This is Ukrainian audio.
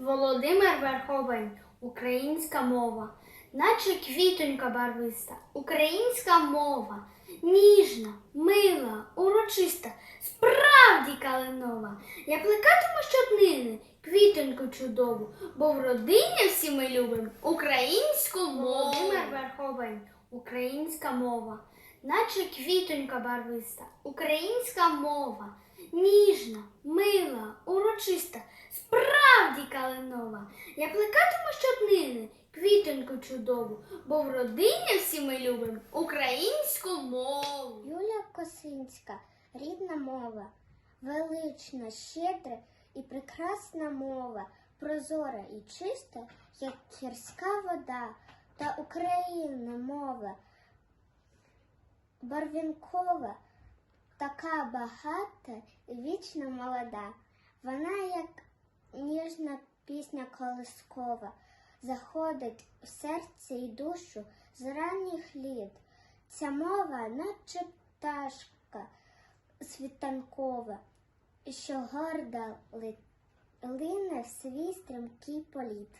Володимир Верховень, українська мова, наче квітонька барвиста, українська мова, ніжна, мила, урочиста, справді калинова. Я плекатиму щоднини квітоньку чудову, бо в родині всі ми любимо українську мову. Володимир Верховень, українська мова, наче квітонька барвиста, українська мова, ніжна, мила, урочиста, справді калинова. Я плекатиму щоднини квітоньку чудову, бо в родині всі ми любимо українську мову. Юля Косинська, рідна мова, велична, щедра і прекрасна мова, прозора і чиста, як гірська вода, та України мова, барвінкова, така багата і вічно молода. Вона, як пісня колискова, заходить в серце і душу з ранніх літ. Ця мова, наче пташка світанкова, що горда лине в свій стрімкий політ.